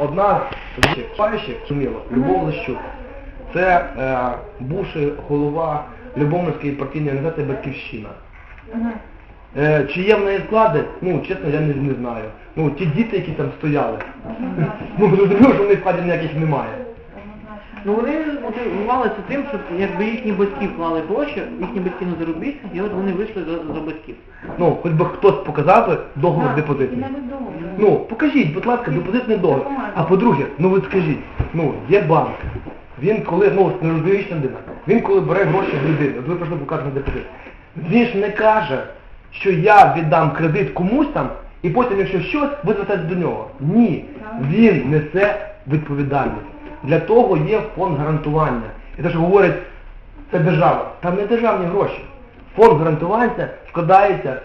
Одна з паючи, суміло, Любов Лещук. Це е, бувший голова Любомирської партійної організації Батьківщина. Е, чи є в неї склади? Ну, чесно, я не, не знаю. Ну, ті діти, які там стояли. Ну, зрозуміло, що в неї складів ніяких немає. Ну вони мотивувалися тим, щоб якби їхні батьки вклали гроші, їхні батьки на заробітку, і от вони вийшли за, за батьків. Ну, хоч би хтось показав би договор Так, депозитний. навіть. Ну, покажіть, будь ласка, депозитний договір. А по-друге, ну ви скажіть, ну, є банк. Він коли, ну, не розуміюча людина, він коли бере гроші в людини, от ви прийшли показати депозит, він ж не каже, що я віддам кредит комусь там, і потім, якщо щось, ви звертаєтесь до нього. Ні. Він несе відповідальність. Для того є фонд гарантування. І те, що говорять, це держава. Там не державні гроші. Фонд гарантування складається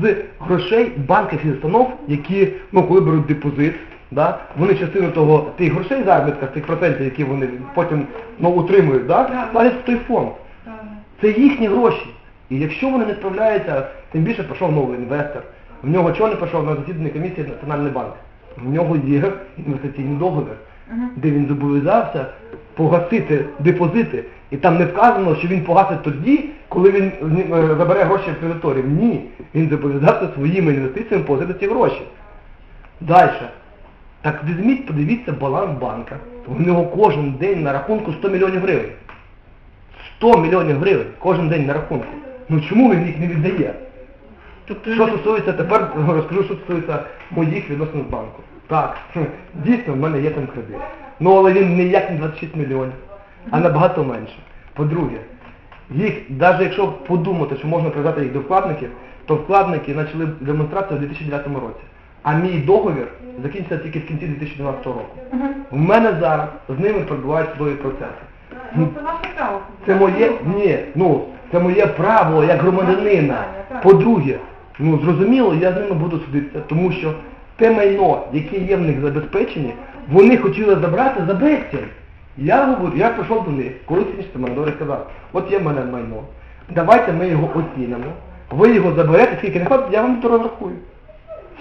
з грошей банківських установ, які, ну, коли беруть депозит, да, вони частину того, тих грошей заробітка, тих процентів, які вони потім ну, утримують, да, ставлять в той фонд. Це їхні гроші. І якщо вони не справляються, тим більше пішов новий інвестор. В нього чого не пішов на засідання комісії Національний банк? В нього є інвестиційний договір, де він зобов'язався погасити депозити. І там не вказано, що він погасить тоді, коли він е, забере гроші в кредиторів. Ні. Він зобов'язався своїми інвестиціями погасити ці гроші. Далі. Так візьміть, подивіться баланс банка. У нього кожен день на рахунку 100 мільйонів гривень. 100 мільйонів гривень кожен день на рахунку. Ну чому він їх не віддає? Тобто Що стосується, тепер розкажу, що стосується моїх відносин з банку. Так, дійсно, в мене є там кредит. Ну але він не як не 26 мільйонів, а набагато менше. По-друге, їх, навіть якщо подумати, що можна прив'язати їх до вкладників, то вкладники почали демонстрацію у 2009 році. А мій договір закінчився тільки в кінці 2012 року. У мене зараз з ними перебувають судові процеси. Ну, це ваше право. Це моє, ні, ну, це моє право як громадянина. По-друге, ну зрозуміло, я з ними буду судитися, тому що те майно, яке є в них забезпечені, вони хотіли забрати за безцінь. Я говорю, я прийшов до них, коли сьогодні мене сказав, от є в мене майно, давайте ми його оцінимо, ви його заберете, скільки не хватить, я вам то розрахую.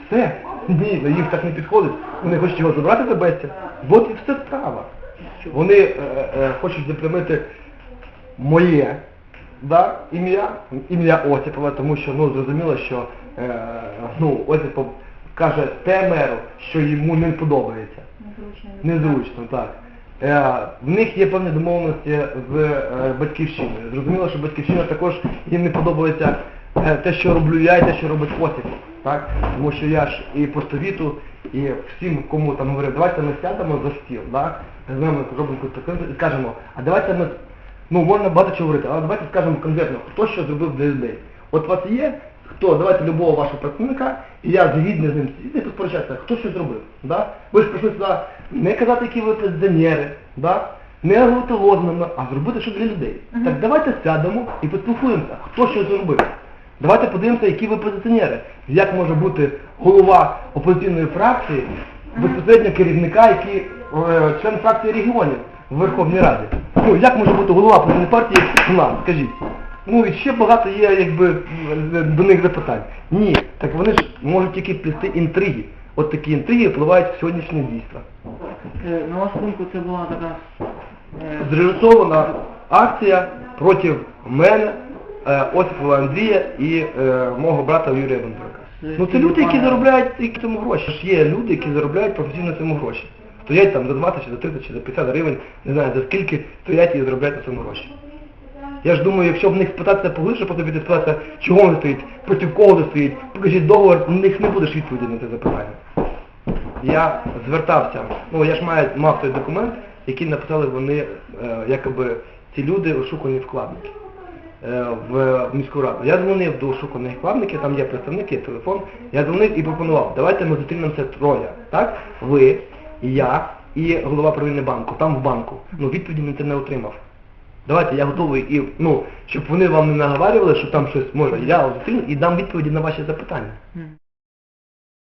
Все. Ні, ну їм так не підходить. Вони хочуть його забрати за безцінь. От і все справа. Вони е, е, хочуть запрямити моє да, ім'я, ім'я Осіпова, тому що ну, зрозуміло, що е, ну, Осіпов каже те меру, що йому не подобається. Незручно. Незручно, так. Е, в них є певні домовленості з е, батьківщиною. Зрозуміло, що батьківщина також їм не подобається е, те, що роблю я і те, що робить Осіпов. Так? Тому що я ж і постовіту, і всім, кому там говорю, давайте ми сядемо за стіл, так? з нами зробимо конструктивно і скажемо, а давайте ми, ну можна багато чого говорити, але давайте скажемо конкретно, хто що зробив для людей. От у вас є, хто, давайте любого вашого працівника, і я згідний з ним сидіти посперечатися, хто що зробив. Да? Ви ж прийшли сюди не казати, які ви пенсіонери, да? не говорити лозунами, а зробити що для людей. Так давайте сядемо і поспілкуємося, хто що зробив. Давайте подивимося, які ви опозиціонери. Як може бути голова опозиційної фракції, безпосередньо керівника, який е, член фракції регіонів в Верховній Раді. Ну, як може бути голова опозиційної партії у нас, скажіть? Ну і ще багато є якби до них запитань. Ні, так вони ж можуть тільки плести інтриги. От такі інтриги впливають в сьогоднішнє дійство. Е, на вашу думку, це була така е, Зрежисована акція проти мене, е, Осипова Андрія і мого брата Юрія Бондарка. Ну це люди, які заробляють які цьому гроші. Ж Є люди, які заробляють професійно цьому гроші. Стоять там за 20 чи за 30 чи за 50 гривень, не знаю за скільки стоять і заробляють на цьому гроші. Я ж думаю, якщо в них спитатися поглибше, просто піти спитатися, чого вони стоїть, проти кого вони стоїть, покажіть договор, у них не будеш відповіді на це запитання. Я звертався, ну я ж маю, мав той документ, який написали вони, е, якоби ці люди ошукані вкладники е, в міську раду. Я дзвонив до ошуканих вкладників, там є представники, є телефон, я дзвонив і пропонував, давайте ми зустрінемося троє, так? Ви, я і голова правління банку, там в банку. Ну відповіді на це не отримав. Давайте, я готовий і, ну, щоб вони вам не наговарювали, що там щось може, я зустріну і дам відповіді на ваші запитання.